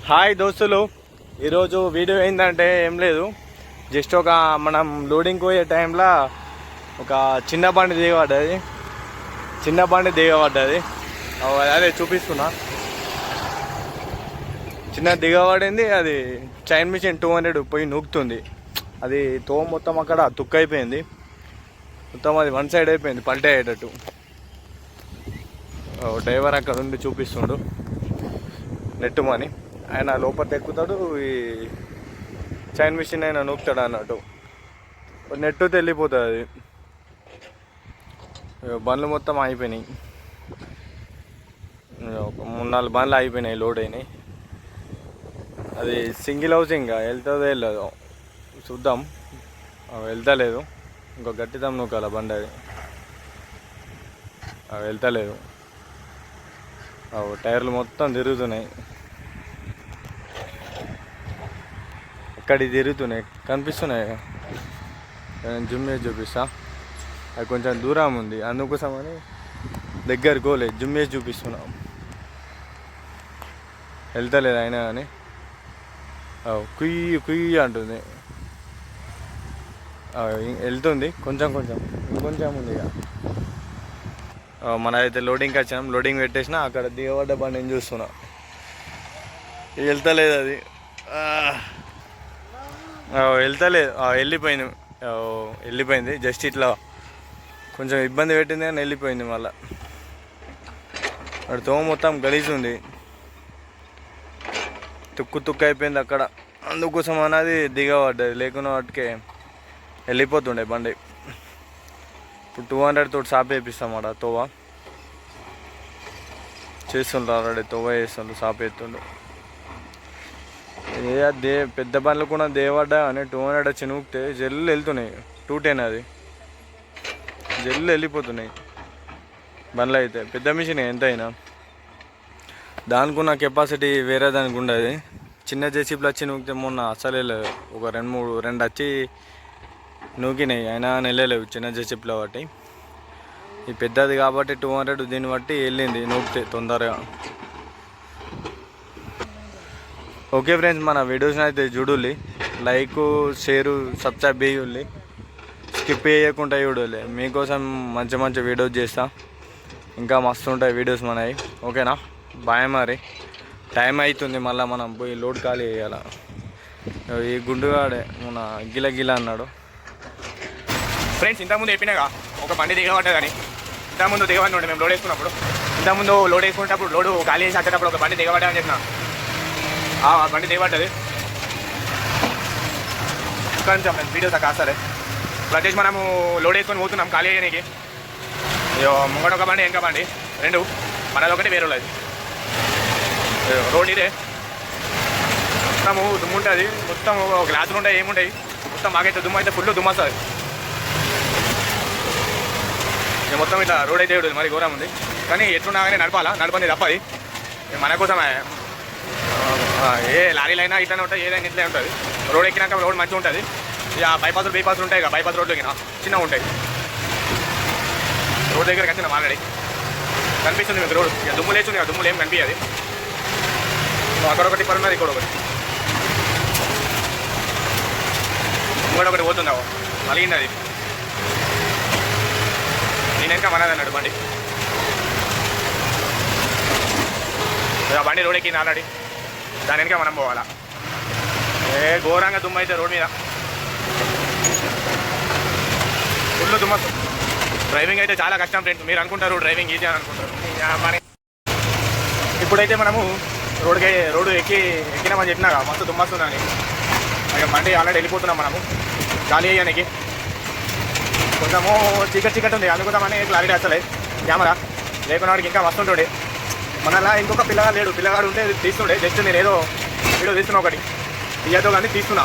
Hi దోస్తులు. ఈరోజు video ఏంటంటే ఏం లేదు. జస్ట్ ఒక మనం లోడింగ్ పోయే టైంలో ఒక చిన్న బండి దిగబడ్డది. చిన్న బండి దిగబడ్డది. అదే చూపిస్తున్నా. చిన్న దిగబడింది అది చైన్ మిషన్ టూ హండ్రెడ్ పోయి నూకుతుంది. అది తో మొత్తం అక్కడ తుక్కు అయిపోయింది. మొత్తం అది వన్ సైడ్ అయిపోయింది పల్టే అయ్యేటట్టు డ్రైవర్ అక్కడ ఉండి చూపిస్తుండు. నెట్టుమని ఆయన లోపల ఎక్కుతాడు ఈ చైన్ మిషన్ ఆయన నూపుతాడు అన్నట్టు. నెట్టు తెల్లిపోతుంది. అది బండ్లు మొత్తం అయిపోయినాయి ఇక ఒక మూడు నాలుగు బండ్లు అయిపోయినాయి లోడ్ అయినాయి. అది సింగిల్ హౌసింగ్ వెళ్తుందో వెళ్ళదు చూద్దాం. వెళ్తలేదు. ఇంకో గట్టిదాం నూకాల బండి అది. వెళ్తలేదు. ఆ, టైర్లు మొత్తం తిరుగుతున్నాయి. ఇక్కడికి తిరుగుతున్నాయి కనిపిస్తున్నాయి నేను జిమ్ చేసి చూపిస్తా. అది కొంచెం దూరం ఉంది అందుకోసమని దగ్గర గోలేదు జిమ్ చేసి చూపిస్తున్నాం. వెళ్తలేదు అయినా కానీ. కుయ్యి కుయ్యి అంటుంది. వెళ్తుంది కొంచెం కొంచెం ఇంకొంచెం ఉంది ఇక. మన అయితే లోడింగ్కి వచ్చినాం లోడింగ్ పెట్టేసిన అక్కడ దిగబడ్డ బండిని చూస్తున్నాం. వెళ్తలేదు అది. వెళ్తలేదు వెళ్ళిపోయింది. వెళ్ళిపోయింది. జస్ట్ ఇట్లా కొంచెం ఇబ్బంది పెట్టింది కానీ వెళ్ళిపోయింది మళ్ళా. అక్కడ తోమ మొత్తం గలీజ్ ఉంది తుక్కు తుక్కు అయిపోయింది అక్కడ. అందుకోసం అన్నది దిగబడ్డది. లేకున్న వాటికే వెళ్ళిపోతుండే బండి. ఇప్పుడు టూ హండ్రెడ్ తోటి సాప్ వేపిస్తాం ఆడ తోవ. చేస్తుండ్రు ఆల్రెడీ తోవ చేస్తుండ్రు సాప్ ఎత్తుండు ఏ దే పెద్ద బండ్లు కూడా దేవడ్డ అని టూ హండ్రెడ్ వచ్చి నూపితే జల్లు వెళ్తున్నాయి. టూ టెన్ అది. జల్లు వెళ్ళిపోతున్నాయి. బండ్లు అయితే పెద్ద మిషన్ ఎంత అయినా. దానికి ఉన్న కెపాసిటీ వేరే దానికి ఉండదు. చిన్న జేసీబీలు వచ్చి నూకితే మొన్న అసలు వెళ్ళలేదు. ఒక రెండు మూడు రెండు వచ్చి నూకినాయి. అయినా వెళ్ళలేవు చిన్న జేసీబీలో బట్టి ఈ పెద్దది కాబట్టి టూ హండ్రెడ్ దీన్ని బట్టి వెళ్ళింది నూకితే తొందరగా. ఓకే ఫ్రెండ్స్ మన వీడియోస్ని అయితే చూడుల్లి లైక్ షేరు సబ్స్క్రైబ్ చేయుల్లి స్కిప్ చేయకుండా చూడాలి. మీకోసం మంచి మంచి వీడియోస్ చేస్తా. ఇంకా మస్తు ఉంటాయి వీడియోస్ మనవి. ఓకేనా బాయ్ మరి. టైం అవుతుంది మళ్ళీ మనం పోయి లోడ్ ఖాళీ చేయాల? ఈ గుండుగాడే మన గిల గిల అన్నాడు. ఫ్రెండ్స్ ఇంతకుముందు చెప్పినాగా ఒక బండి దిగబడ్డదని ఇంతకుముందు దిగబడి ఉండే మేము లోడ్ వేసుకున్నప్పుడు. ఇంతకుముందు లోడ్ వేసుకునేటప్పుడు లోడ్ ఖాళీ చేసి వచ్చేటప్పుడు ఒక బండి దిగబడ్డా అని చెప్పినా. బండి దిగబడ్డది కొంచెం వీడియో దాకా సరే ప్రత్యేక మనము లోడ్ వేసుకొని పోతున్నాం ఖాళీ అయ్యానికి ఇయ్యో, ముంగట ఒక బండి వెనక బండి రెండు. మనది ఒకటి వేరే వాళ్ళది రోడ్ ఇదే. మొత్తము దుమ్ము ఉంటుంది. మొత్తం గ్లాసులు ఉంటాయి ఏముంటాయి. మొత్తం మాకైతే దుమ్ము అయితే ఫుల్ దుమ్ము వస్తుంది మొత్తం ఇట్లా రోడ్ అయితే మరి ఘోరం ఉంది. కానీ ఎట్లున్నా కానీ నడపాలా? నడపని తప్పది. మన కోసమే. ఏ ఏ లారీలైనా ఇట్లానే ఉంటాయి ఏదైనా ఇట్లే ఉంటుంది. రోడ్ ఎక్కినాక రోడ్ మంచిగా ఉంటుంది. ఇక బైపాసులు బైపాసులు ఉంటాయి ఇక బైపాస్ రోడ్లు ఎక్కినా చిన్నగా ఉంటాయి. రోడ్ దగ్గరికి వచ్చినాం ఆల్రెడీ. కనిపిస్తుంది మీకు రోడ్. ఇక దుమ్ము లేచుంది ఇక దుమ్ములు ఏం కనిపించదు అక్కడ ఒకటి పర్ ఉన్నది ఇక్కడ ఒకటి. ఇంకోటి ఒకటి పోతుందా? మలిగింది అది నేను ఇంకా మనది అన్నాడు బండి. బండి రోడ్ ఎక్కింది ఆల్రెడీ. దాని వెనక మనం పోవాలా? ఏ ఘోరంగా దుమ్ము అయితే రోడ్ మీద. ఫుల్ దుమ్మ. డ్రైవింగ్ అయితే చాలా కష్టం ఫ్రెండ్స్. మీరు అనుకుంటారు డ్రైవింగ్ ఈజీ అని అనుకుంటారు. ఇప్పుడైతే మనము రోడ్కి రోడ్డు ఎక్కి ఎక్కినామని చెప్పినాక మస్తు దుమ్మస్తుందని. ఇక బండి ఆల్రెడీ వెళ్ళిపోతున్నాం మనము. గాలి అయ్యానికి కొంచెము చీకటి చీకటి ఉంది. అందుకోసమని క్లారిటీ వస్తలేదు కెమెరా లేకున్నాడికి ఇంకా వస్తుంటుండే మనలా ఇంకొక పిల్లగాడు లేడు. పిల్లగాడు ఉంటే తీస్తుండే. జస్ట్ నేను ఏదో వీడియో తీస్తున్నా ఒకటి. తీయతో కానీ తీస్తున్నా.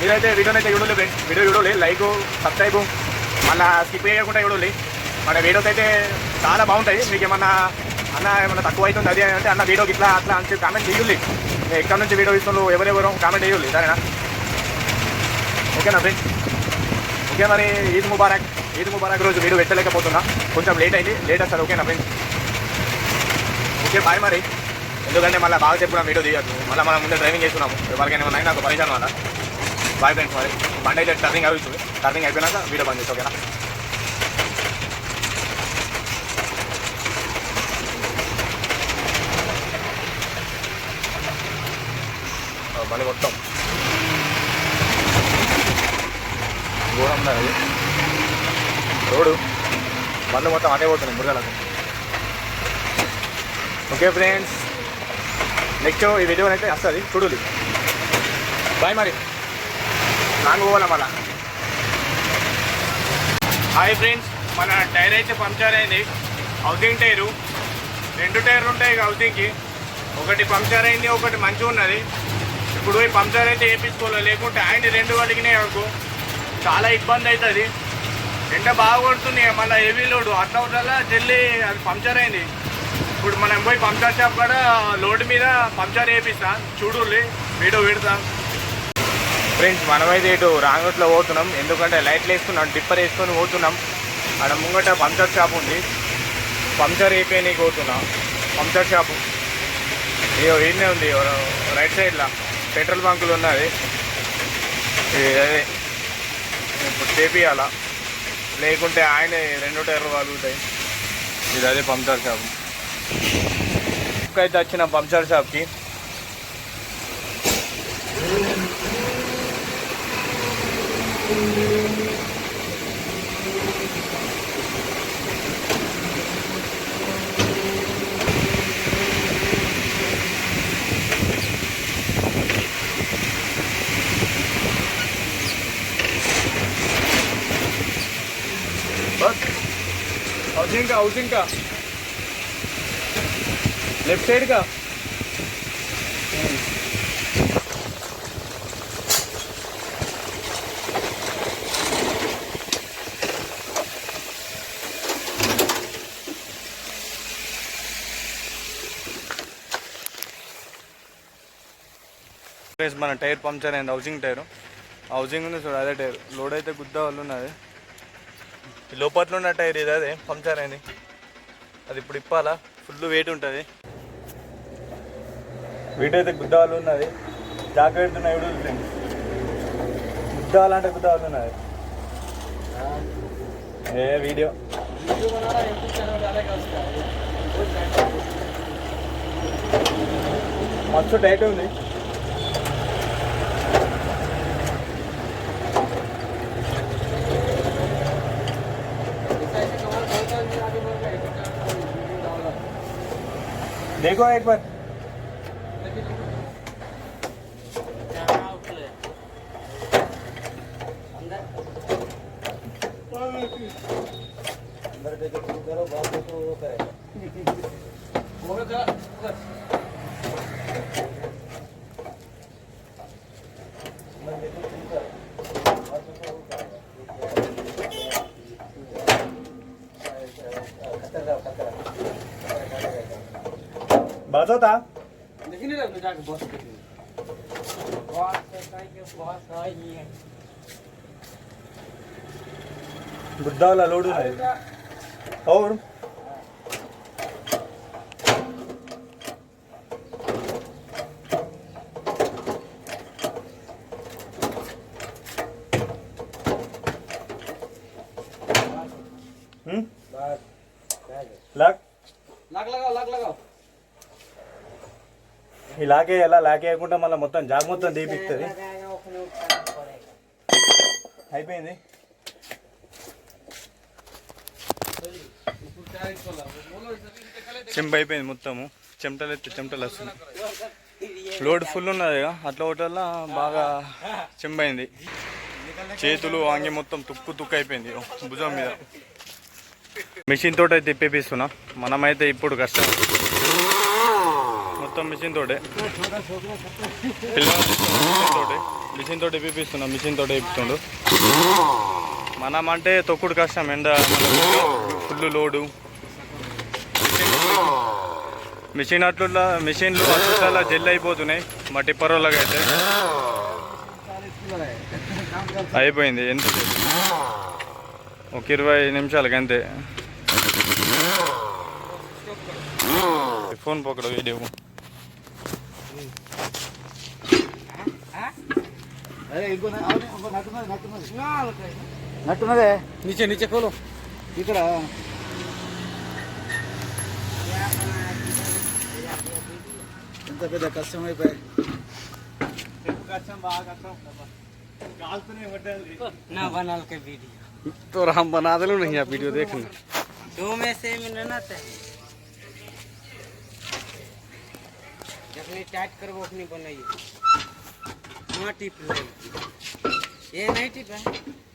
మీరైతే వీడియోనైతే చూడలే ఫ్రెండ్స్. వీడియో చూడలే. Like subscribe. మళ్ళీ స్కిప్ చేయకుండా చూడలే. మన వీడియోస్ అయితే చాలా బాగుంటాయి. మీకు ఏమన్నా అన్న ఏమన్నా తక్కువ అవుతుంది అది అంటే అన్న వీడియోకి ఇట్లా అట్లా అని చెప్పి కామెంట్ చేయాలి ఎక్కడ నుంచి వీడియో ఇస్తున్నారు ఎవరెవరో కామెంట్ చేయాలి సరేనా? ఓకేనా ఫ్రెండ్స్? ఓకే మరి ఈద్ ముబారక్. ఈద్ ముబారక్ రోజు వీడియో పెట్టలేకపోతున్నా. కొంచెం లేట్ అయింది. లేట్ వస్తారు ఓకేనా ఫ్రెండ్స్? ఓకే బాయ్ మరి. ఎందుకంటే మళ్ళీ బాగా చెప్పిన వీడియో తీయద్దు మళ్ళీ మనం ముందే డ్రైవింగ్ చేస్తున్నాము ఎవరికైనా ఏమన్నా నాకు పరిచయం అలా బాయ్ ఫ్రెండ్స్ మరి. బండి అయితే టర్నింగ్ అవుతుంది టర్నింగ్ అయిపోయినాక వీడియో బంద్ చేసి ఓకేనా? ఆ, బండి మొత్తం. ఘోరం ఉన్నది రోడ్డు. బండ్లు మొత్తం అటే పోతున్నాయి మురగలకు ఓకే ఫ్రెండ్స్ నెక్స్ట్ ఈ వీడియో అయితే వస్తుంది. చూడాలి. బాయ్ మరి. నాకు పోవాలా మళ్ళా? హాయ్ ఫ్రెండ్స్ మన టైర్ అయితే పంక్చర్ అయింది. Housing tyre. రెండు టైర్లు ఉంటాయి ఇక హౌసింగ్కి ఒకటి పంక్చర్ అయింది ఒకటి మంచిగా ఉన్నది. ఇప్పుడు ఈ పంక్చర్ అయితే వేయించుకోవాలి? లేకుంటే ఆయన రెండు వలిగినాయి అనుకో. చాలా ఇబ్బంది అవుతుంది. ఎండ బాగా కొడుతుంది మళ్ళీ హెవీ లోడ్ అట్లా వల్ల జల్లి అది పంక్చర్ అయింది. ఇప్పుడు మనం పోయి పంచర్ షాప్ కూడా లోడ్ మీద పంచర్ వేపిస్తా చూడులే వీడియో పెడతా. ఫ్రెండ్స్ మనమైతే ఇటు రాంగట్లో పోతున్నాం. ఎందుకంటే లైట్లు వేసుకున్నాం టిప్పర్ వేసుకొని పోతున్నాం. అక్కడ ముంగట పంచర్ షాప్ ఉంది. పంక్చర్ అయిపోయి పోతున్నాం. Puncture shop. ఇయో ఈయనే ఉంది రైట్ సైడ్లో పెట్రోల్ బంకులు ఉన్నది. ఇది అదే. ఇప్పుడు చేపియాలా. లేకుంటే ఆయన రెండు టైర్లు కలుగుతాయి ఇది అదే పంచర్ షాప్. वैचा पंचर साहब की हाउसिंग का हाउसिंग का లెఫ్ట్ సైడ్గా ప్లేస్ మన టైర్ పంక్చర్ అయింది హౌసింగ్ టైర్. హౌసింగ్ ఉంది చూడు అదే టైర్. లోడ్ అయితే గుద్ద వాళ్ళు ఉన్నది లోపల ఉన్న టైర్ ఇది అదే పంక్చర్ అయింది. అది ఇప్పుడు ఇప్పాలా? ఫుల్ వెయిట్ ఉంటుంది. వెయిట్ అయితే గుద్దాలు ఉన్నది జాకెట్ ఉన్నాయి ఇప్పుడు ఫ్రెండ్స్ గుద్దాలంటే గుద్దాలు ఉన్నది ఏ వీడియో మస్తు టైట్ ఉంది देखो एक बार बस होता बुद्धा वाला लोड है और हम्म लग लाग लगाओ लाग लगाओ ఈ లాకే ఎలా లాకే వేయకుండా మళ్ళీ మొత్తం జాగ్ మొత్తం తీపిస్తుంది అయిపోయింది చెంప అయిపోయింది మొత్తము. చెమటలు ఎత్తే చెమటలు వస్తుంది లోడ్ ఫుల్ ఉన్నది కదా అట్లా ఒకటల్లా బాగా చెంబైంది చేతులు వాంగి మొత్తం తుక్కు తుక్కు అయిపోయింది. భుజం మీద. మిషన్ తోట అయితే తిప్పేపిస్తున్నా. మనమైతే ఇప్పుడు కష్టం. మొత్తం మిషన్ తోటే. పిల్లలు మిషన్ తోటే. మిషన్ తోటి ఇప్పిస్తున్నా మిషన్ తోటే ఇప్పిస్తుండు మనం అంటే తొక్కుడు కష్టం ఎండ ఫుల్ లోడు. మిషన్ అట్లు మిషన్లు అట్లా జెల్ అయిపోతున్నాయి మా టిప్పరోళ్ళకి అయితే. అయిపోయింది ఎంత? ఒక ఇరవై నిమిషాలకి అంతే. ఫోన్ పక్కన వీడియో. అరే ఇంకో నా- అవును, నట్టున్నది నట్టున్నది నట్టున్నదే नीचे नीचे खोलो ఇక్కడ ఎంత పెద్ద కష్టం అయిపోయి ना बनाल के वीडियो तो हम बना दिलो नहीं आप वीडियो देखना दो में से मिलना चाहिए जखनी टाइट करबो अपनी बनाइए हाँ टिप लगेगी ये नहीं टिप है किधर है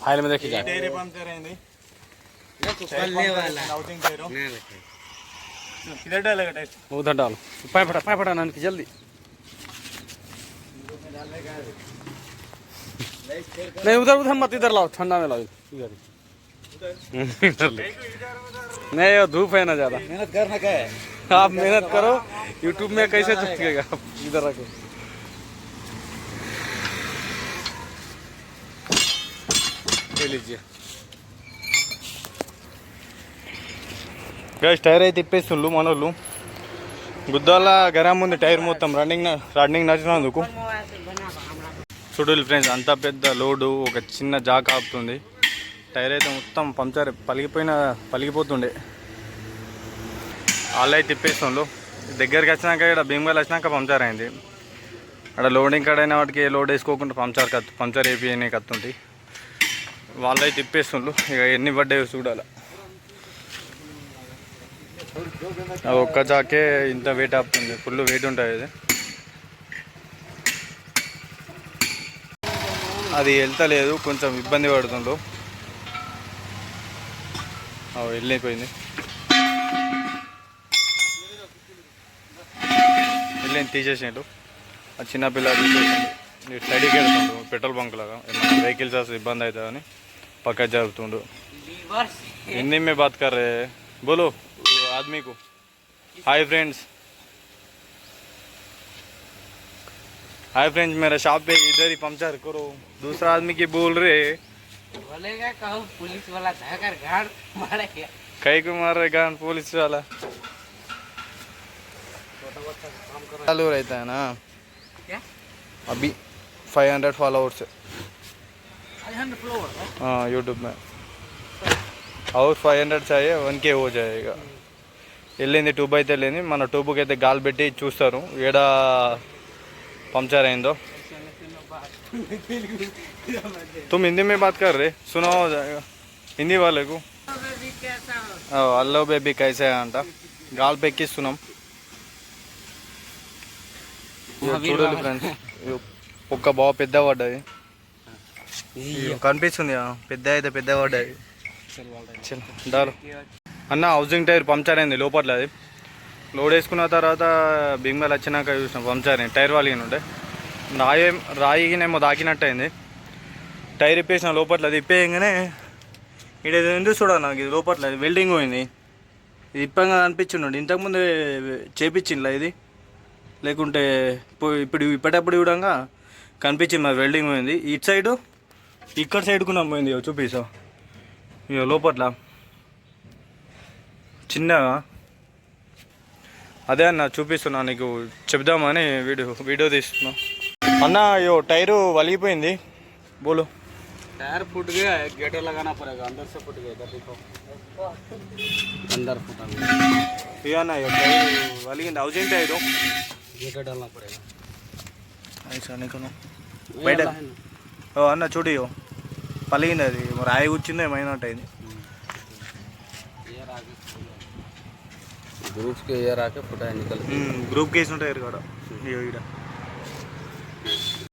फ़ाइल में देखिए ना रखे उधर डालो। पाए फटा पाए फटा नान की जल्दी। नहीं उधर उधर मत इधर लाओ ठंडा में लाओ। इधर। नहीं धूप है ना ज़्यादा। मेहनत करना क्या है? आप मेहनत करो यूट्यूब में कैसे चुकेगा आप इधर रखो। लीजिए గైస్ టైర్ అయితే తిప్పేస్తుండ్రు మనోళ్ళు గుద్దాల గరం ఉంది టైర్ మొత్తం రన్నింగ్ రన్నింగ్ నచ్చినందుకు मोबाइल से बना हमरा చూడండి ఫ్రెండ్స్ అంత పెద్ద లోడు ఒక చిన్న జాక్ ఆపుతుంది టైర్ అయితే మొత్తం పంచర్ పలిగిపోయిన పలిగిపోతుండే వాళ్ళు అయితే తిప్పేస్తుండ్రు దగ్గరికి వచ్చినాక ఇక్కడ భీమగల్ వచ్చినాక పంచర్ అయింది అక్కడ లోడింగ్ కాడైన వాటికి లోడ్ వేసుకోకుండా పంచర్ కత్తు పంచర్ వేపి కత్తుంది వాళ్ళే తిప్పేస్తుండ్రు. ఇక ఎన్ని పడ్డాయో చూడాలి. అది ఒక్క జాకే ఇంత వెయిట్ ఆపుతుంది. ఫుల్ వెయిట్ ఉంటుంది ఇది. అది వెళ్తలేదు. కొంచెం ఇబ్బంది పడుతుండ్రు. అవి వెళ్ళిపోయింది. వెళ్ళి తీసేసిండు ఆ చిన్నపిల్ల తీసేసిండు ఇటు సైడ్కి పెట్రోల్ బంక్ లాగా. వెహికల్స్ అసలు ఇబ్బంది అవుతుందని. पक्का ज़रूरत हिंदी में बात कर रहे हैं। बोलो आदमी को। हाय फ्रेंड्स हाय फ्रेंड्स मेरा शॉप पे इधर ही पंचर करो। दूसरा आदमी की बोल रहे पुलिस वाला कहीं को मार रहे गांड पुलिस वाला? चालू रहता है ना। क्या? अभी 500 फॉलोअर्स है। हाँ यूट्यूब में और ఫైవ్ హండ్రెడ్ चाहिए వన్ కే हो जाएगा వెళ్ళింది ట్యూబ్ అయితే వెళ్ళింది మన ట్యూబ్కి అయితే గాలి పెట్టి చూస్తారు ఏడ పంచర్ అయిందో तुम हिंदी में बात कर रहे सुना हो जाएगा हिंदी वाले को कैसा हो అల్లో బేబీ కైసే అంట గాలి పెక్కిస్తున్నాం చూడాలి ఫ్రెండ్స్ ఒక్క బాగా పెద్ద పడ్డది ఇయ్యో, కనిపిస్తుంది పెద్ద అయితే పెద్ద పడ్డాయి చలో, అన్న హౌసింగ్ టైర్ పంచర్ అయింది లోపల అది. లోడ్ వేసుకున్న తర్వాత బింగల్ వచ్చినాక చూసిన పంచర్ అయింది. టైర్ వాళ్ళకి ఉండే. రాయి రాయినేమో దాకినట్టు అయింది టైర్ ఇప్పేసిన లోపల అది ఇప్పేయంగానే ఇక్కడ ఎందుకు చూడాలి నాకు ఇది లోపల వెల్డింగ్ పోయింది. ఇది ఇప్పంగా అనిపించిండు. ఇంతకుముందు చేపించిండ్లా ఇది? లేకుంటే ఇప్పుడు ఇప్పుడు ఇప్పటప్పుడు చూడంగా కనిపించింది మరి వెల్డింగ్ పోయింది. ఇటు సైడు ఇక్కడ సైడ్కు నమ్మింది చూపిస్తా. ఇక లోపట్ల. చిన్నగా. అదే అన్న చూపిస్తున్నా నీకు. చెప్దామని వీడియో వీడియో తీస్తున్నా. అన్న ఇయో టైరు వలిగిపోయింది. బోలు. టైర్ ఫుట్గా గేట్ లగానా పడేగా అందరితో ఫుట్గా అందరు ఫుట్ ఇక అన్న ఇయో టైర్ వలిగింది. Housing tyre. గేట్ అలా బయట. అన్న చూడు పలిగింది అది. రాయి కూర్చుందో ఏమైనట్టు అయింది. గ్రూప్కి రాక ఇప్పుడు ఎన్నికలు గ్రూప్కి వేసి ఇక్కడ.